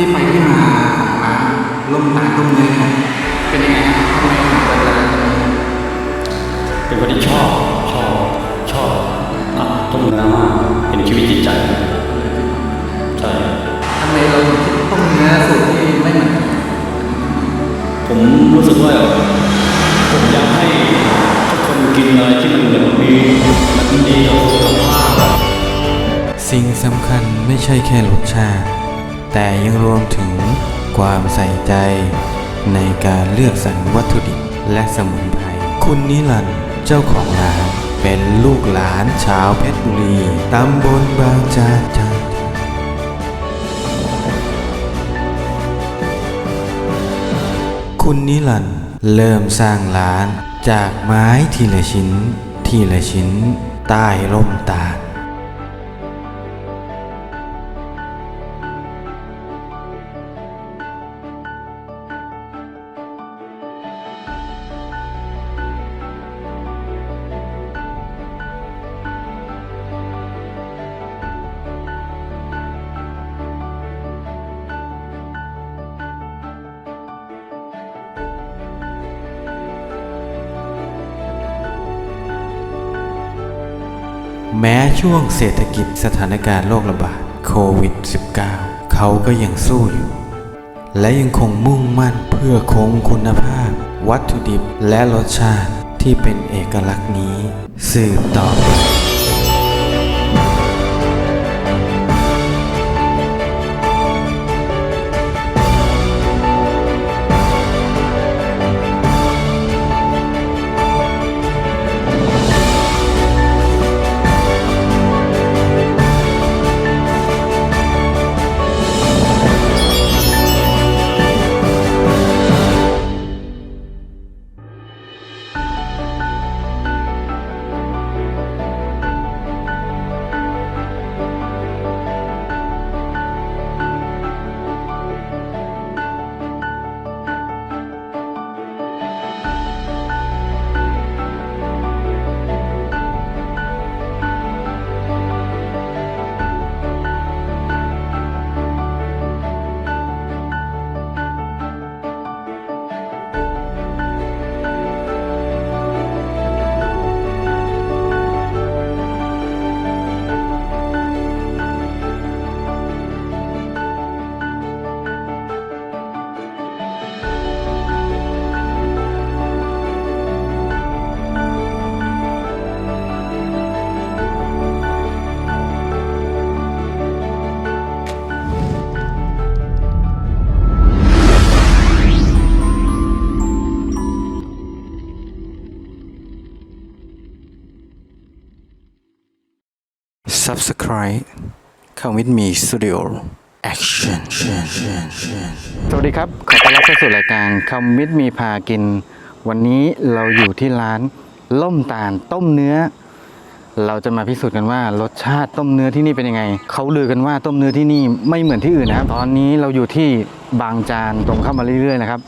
ที่ไปที่มาของร้านล่มตาลต้มเนื้อครับเป็นยังไงครับทำไมถึงเปิดร้านตรงนี้เป็นคนที่ชอบชอบชอบอะต้มเนื้อมากเป็นชีวิตจิตใจใช่ทำไมเราถึงคิดต้มเนื้อสูตรที่ไม่เหมือนกันผมรู้สึกว่าผมอยากให้ทุกคนกินอะไรที่มันแบบมีมันดีต่อสุขภาพสิ่งสำคัญไม่ใช่แค่รสชาติ แต่ยังรวมถึงความใส่ใจ ในการเลือกสรรวัตถุดิบและสมุนไพร คุณนิรันดร์เจ้าของร้านเป็นลูกหลานชาวเพชรบุรี ตำบลบางจากจังคุณนิรันดร์เริ่มสร้างร้านจากไม้ทีละชิ้น ทีละชิ้น ใต้ร่มตาล แม้ช่วงเศรษฐกิจสถานการณ์โรคระบาดโควิด -19 เขาก็ยังสู้อยู่ และยังคงมุ่งมั่นเพื่อคงคุณภาพ วัตถุดิบและรสชาติที่เป็นเอกลักษณ์นี้ สืบต่อไป Subscribe คำวิทมี Studio Action สวัสดีครับ ขอต้อนรับเข้าสู่รายการคำวิทมีพากิน วันนี้เราอยู่ที่ร้านล่มตาลต้มเนื้อ เราจะมาพิสูจน์กันว่ารสชาติต้มเนื้อที่นี่เป็นยังไง เขาลือกันว่าต้มเนื้อที่นี่ไม่เหมือนที่อื่นนะครับ ตอนนี้เราอยู่ที่บางจานตรงเข้ามาเรื่อยๆนะครับ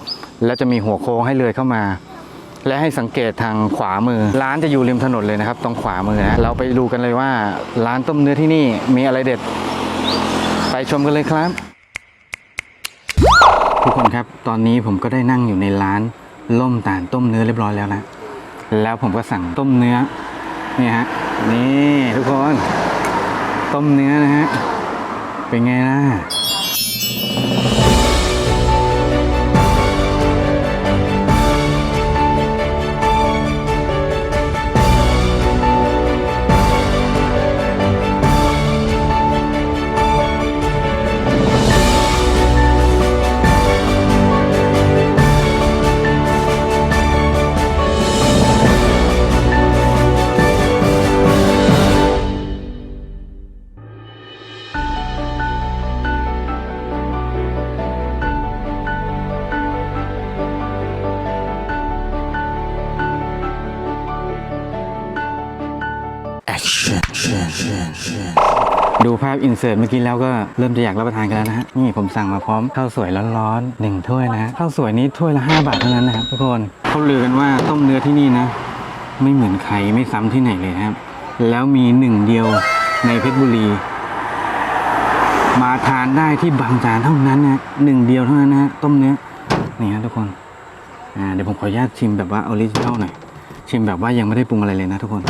แล้วจะมีหัวโค้งให้เลยเข้ามา และให้สังเกตทางขวามือ ร้านจะอยู่ริมถนนเลยนะครับ ตรงขวามือนะเราไปดูกันเลยว่า ร้านต้มเนื้อที่นี่มีอะไรเด็ด ไปชมกันเลยครับ ทุกคนครับตอนนี้ผมก็ได้นั่งอยู่ในร้านล่มตาลต้มเนื้อเรียบร้อยแล้วนะแล้วผมก็สั่งต้มเนื้อนี่ฮะนี่ทุกคน ต้มเนื้อนะฮะเป็นไงล่ะ อินเสิร์ตเมื่อกี้แล้วก็เริ่มจะอยากรับประทานกันแล้วนะฮะนี่ผมสั่งมาพร้อมข้าวสวยร้อนๆหนึ่งถ้วยนะฮะข้าวสวยนี้ถ้วยละ 5 บาทเท่านั้นนะครับทุกคนเขาลือกันว่าต้มเนื้อที่นี่นะ ไม่เหมือนใครไม่ซ้ำที่ไหนเลยนะครับ แล้วมีหนึ่งเดียวในเพชรบุรี มาทานได้ที่บางจานเท่านั้นนะหนึ่งเดียวเท่านั้นนะฮะต้มเนื้อนี่ฮะทุกคนอ่าเดี๋ยวผมขออนุญาตชิมแบบว่าออริจินอลหน่อยชิมแบบว่ายังไม่ได้ปรุงอะไรเลยนะทุกคน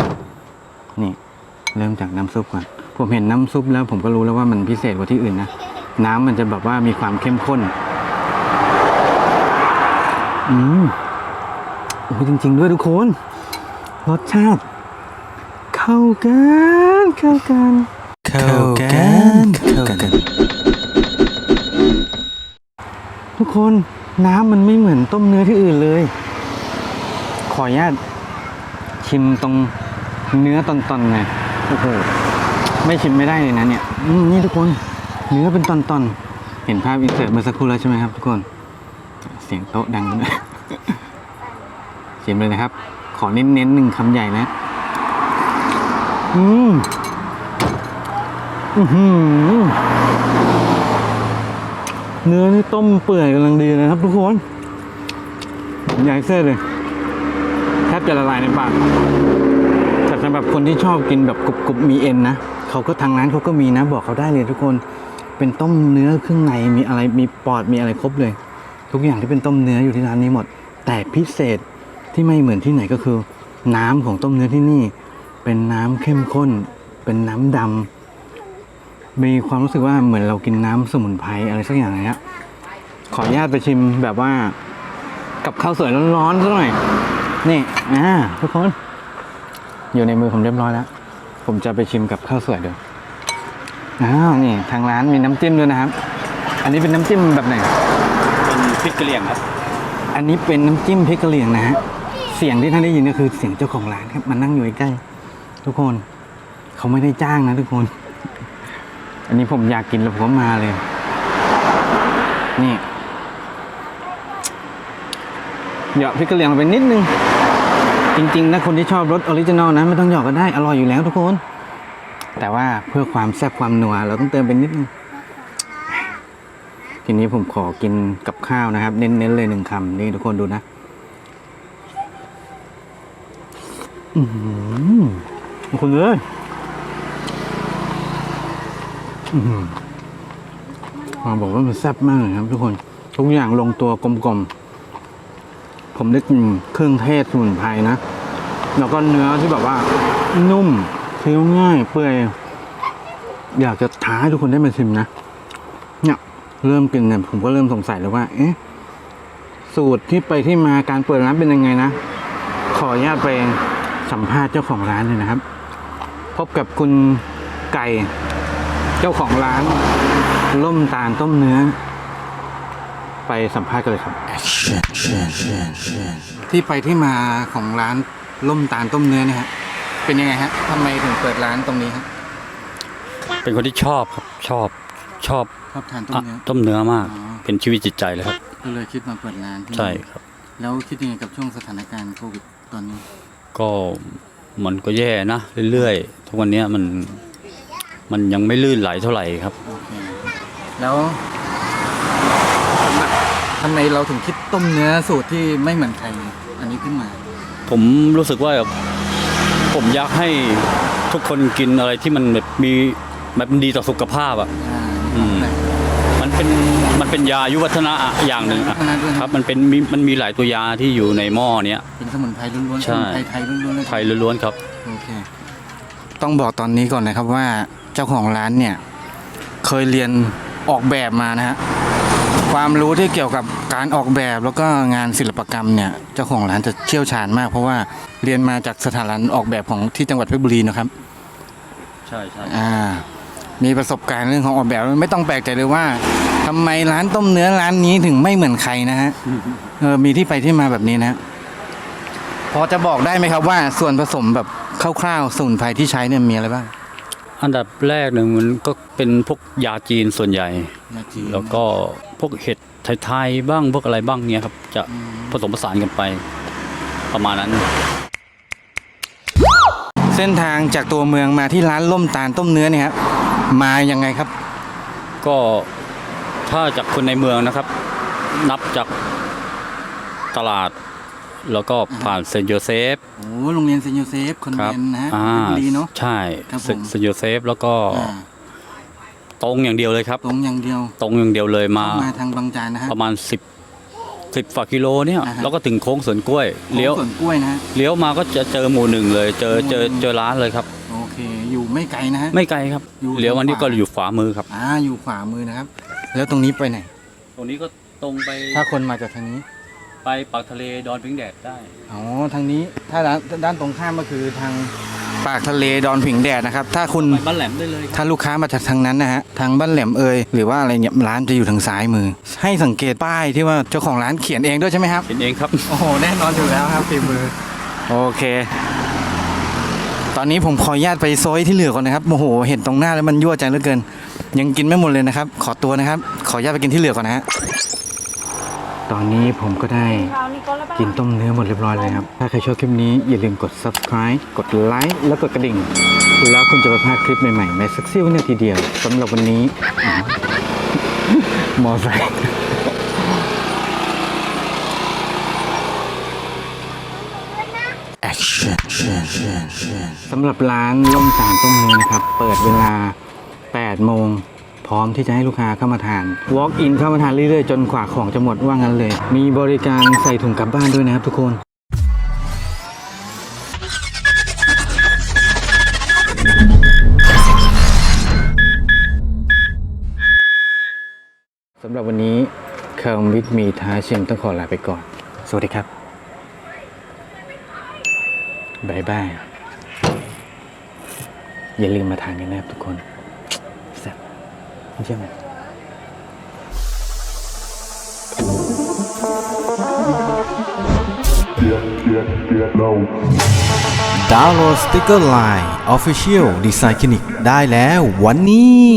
นี่เริ่มจากน้ำซุปก่อน ผมเห็นน้ำซุปแล้วผมก็รู้แล้วว่ามันพิเศษกว่าที่อื่นนะ น้ำมันจะแบบว่ามีความเข้มข้น อืมโอ้จริง ๆ ด้วยทุกคน รสชาติ เข้ากันเข้ากันเข้ากันเข้ากัน ทุกคนน้ำมันไม่เหมือนต้มเนื้อที่อื่นเลย ขออนุญาตชิมตรงเนื้อตอนๆไงโอ้โห ไม่ชิมไม่ได้เลยนะเนี่ยนี่ทุกคน เนื้อเป็นตอนๆ เห็นภาพอินเสิร์ตเมื่อสักครู่แล้วใช่ไหมครับทุกคน เสียงโต๊ะดังด้วยชิมเลยนะครับ ขอเน้นๆหนึ่งคำใหญ่นะ อืมอื้อหือเนื้อนี่ต้มเปื่อยกำลังดีเลยครับทุกคนใหญ่เส้นเลยแทบจะละลายในปากแต่สำหรับคนที่ชอบกินแบบกรุบๆมีเอ็นนะ เขาก็ทางร้านเขาก็มีนะบอกเขาได้เลยทุกคนเป็นต้มเนื้อเครื่องในมีอะไรมีปอดมีอะไรครบเลย ทุกอย่างที่เป็นต้มเนื้ออยู่ที่ร้านนี้หมด แต่พิเศษที่ไม่เหมือนที่ไหนก็คือ น้ำของต้มเนื้อที่นี่ เป็นน้ำเข้มข้น เป็นน้ำดำมีความรู้สึกว่าเหมือนเรากินน้ำสมุนไพรอะไรสักอย่างเลยฮะขออนุญาตไปชิมแบบว่า กับข้าวสวยร้อนๆสักหน่อยนี่อ่าทุกคน อยู่ในมือผมเรียบร้อยแล้ว ผมจะไปชิมกับข้าวสวยเดี๋ยวอ้าวนี่ทางร้านมีน้ำจิ้มด้วยนะครับ อันนี้เป็นน้ำจิ้มแบบไหน เป็นพริกกะเหรี่ยงครับ อันนี้เป็นน้ำจิ้มพริกกะเหรี่ยงนะฮะ เสียงที่ท่านได้ยินก็คือเสียงเจ้าของร้านครับมันนั่งอยู่ใกล้ๆทุกคน เขาไม่ได้จ้างนะทุกคน อันนี้ผมอยากกินแล้วผมก็มาเลย นี่ เหยาะพริกกะเหรี่ยงลงไปนิดนึง จริงๆนะคนที่ชอบรสออริจินอลนะไม่ต้องหยอกก็ได้อร่อยอยู่แล้วทุกคน แต่ว่าเพื่อความแซ่บความนัวเราต้องเติมไปนิดนึงทีนี้ผมขอกินกับข้าวนะครับ เน้นๆเลยหนึ่งคำนี่ทุกคนดูนะอือหือทุกคนเลยอือหือมาบอกว่ามันแซ่บมากเลยครับทุกคน ทุกอย่างลงตัวกลมๆ ผมได้กลินเครื่องเทศสมุนไพรนะ แล้วก็เนื้อที่แบบว่า นุ่มเคี้ยวง่ายเปื่อย อยากจะท้าให้ทุกคนได้มาชิมนะ เนี่ย เริ่มกินเนี่ยผมก็เริ่มสงสัยแล้วว่า เอ๊ะ สูตรที่ไปที่มาการเปิดร้านเป็นยังไงนะ ขออนุญาตไปสัมภาษณ์เจ้าของร้านเลยนะครับ พบกับคุณไก่ เจ้าของร้าน ล่มตาลต้มเนื้อ ไปสัมภาษณ์กันเลยครับ ที่ไปที่มาของร้านล่มตาลต้มเนื้อเนี่ยฮะเป็นยังไงฮะทำไมถึงเปิดร้านตรงนี้ครับเป็นคนที่ชอบครับชอบชอบชอบทานต้มอะเนื้อ ต้มเนื้อมาก อ๋อ เป็นชีวิตจิตใจเลยครับ ก็เลยคิดมาเปิดร้านที่นี่ใช่ครับ แล้วคิดยังไงกับช่วงสถานการณ์โควิดตอนนี้ก็มันก็แย่นะเรื่อยๆ ทุกวันเนี้ยมันมันยังไม่ลื่นไหลเท่าไหร่ครับ โอเคแล้วทำไมเราถึงคิดต้มเนื้อสูตรที่ไม่เหมือนใครอันนี้ขึ้นมา ผมรู้สึกว่าผมอยากให้ทุกคนกินอะไรที่มันแบบมีแบบมันดีต่อสุขภาพอะอ่าอืม มันเป็นมันเป็นยาอายุวัฒนะอะอย่างหนึ่งอะขนาดด้วยครับ มันเป็นมีมันมีหลายตัวยาที่อยู่ในหม้อเนี้ย เป็นสมุนไพรล้วนๆใช่สมุนไพรไทยล้วนๆเลยไทยล้วนๆครับ โอเค ต้องบอกตอนนี้ก่อนนะครับว่าเจ้าของร้านเนี่ย เคยเรียนออกแบบมานะฮะ ความรู้ที่เกี่ยวกับการออกแบบแล้วก็งานศิลปกรรมเนี่ยเจ้าของร้านจะเชี่ยวชาญมาก เพราะว่าเรียนมาจากสถาบันออกแบบของที่จังหวัดเพชรบุรีนะครับ ใช่ใช่อ่า มีประสบการณ์เรื่องของออกแบบไม่ต้องแปลกใจเลยว่าทำไมร้านต้มเนื้อร้านนี้ถึงไม่เหมือนใครนะฮะเออมีที่ไปที่มาแบบนี้นะฮะพอจะบอกได้ไหมครับว่าส่วนผสมแบบคร่าวๆสมุนไพรที่ใช้เนี่ยมีอะไรบ้าง อันดับแรกหนึ่งมันก็เป็นพวกยาจีนส่วนใหญ่ ยาจีนแล้วก็พวกเห็ดไทยๆบ้างพวกอะไรบ้างเนี้ยครับ จะผสมผสานกันไปประมาณนั้น เส้นทางจากตัวเมืองมาที่ร้านล่มตาลต้มเนื้อเนี่ยครับมายังไงครับ ก็ถ้าจากคนในเมืองนะครับ นับจากตลาด แล้วก็ผ่านเซนต์โยเซฟโอ้โรงเรียนเซนต์โยเซฟคอนคเวรับนต์นะฮะอ่าเพชรบุรีเนาะ ใช่ครับผมเซนต์โยเซฟแล้วก็อ่าตรงอย่างเดียวเลยครับ ตรงอย่างเดียวตรงอย่างเดียวเลยมามาทางบางจานนะฮะ ประมาณ 10 10ฝ่ากิโลเนี่ยอ่าฮะ แล้วก็ถึงโค้งสวนกล้วยเลี้ยวสวนกล้วยนะฮะ เลี้ยวมาก็จะเจอหมู่หนึ่งเลย เจอเจอเจอร้านเลยครับ โอเค อยู่ไม่ไกลนะฮะ ไม่ไกลครับอยู่เลี้ยววันนี้ทางก็ขวา อยู่ขวามือครับ อ่าอยู่ขวามือนะครับ แล้วตรงนี้ไปไหน ตรงนี้ก็ตรงไปถ้าคนมาจากทางนี้ ไปปากทะเลดอนพิงแดดได้ อ๋อทางนี้ถ้าด้านด้านตรงข้ามก็คือทางปากทะเลดอนผิงแดดนะครับ ถ้าคุณไปบ้านแหลมได้เลยครับถ้าลูกค้ามาจากทางนั้นนะฮะทางบ้านแหลมเอยหรือว่าอะไรเนี่ยร้านจะอยู่ทางซ้ายมือ ให้สังเกตป้ายที่ว่าเจ้าของร้านเขียนเองด้วยใช่ไหมครับ เห็นเองครับ โอ้โหแน่นอนอยู่แล้วครับฝีมือ โอเค ตอนนี้ผมขออนุญาตไปซอยที่เหลือก่อนนะครับโอ้โห เห็นตรงหน้าแล้วมันยั่วใจเหลือเกิน ยังกินไม่หมดเลยนะครับ ขอตัวนะครับ ขออนุญาตไปกินที่เหลือก่อนนะฮะ ตอนนี้ผมก็ได้กินต้มเนื้อหมดเรียบร้อยเลยครับ ถ้าใครชอบคลิปนี้อย่าลืมกด subscribe กดไลค์แล้วกดกระดิ่ง แล้วคุณจะไม่พลาดคลิปใหม่ๆแม้สักเสี้ยววินาทีเดียวสำหรับวันนี้มอไซค์สำหรับร้านล่มสารต้มเนื้อนะครับ เปิดเวลา 8 โมง พร้อมที่จะให้ลูกค้าเข้ามาทาน Walk in เข้ามาทานเรื่อยๆ จนกว่าของจะหมดว่างั้นเลย มีบริการใส่ถุงกลับบ้านด้วยนะครับทุกคนสำหรับวันนี้คาวิทมีท้าชิมต้องขอลาไปก่อน สวัสดีครับบายบาย อย่าลืมมาทานกันนะครับทุกคน เชื่อมดาวน์โหลดสติกเกอร์ไลน์ออฟฟิเชียลดีไซน์คลินิกได้แล้ววันนี้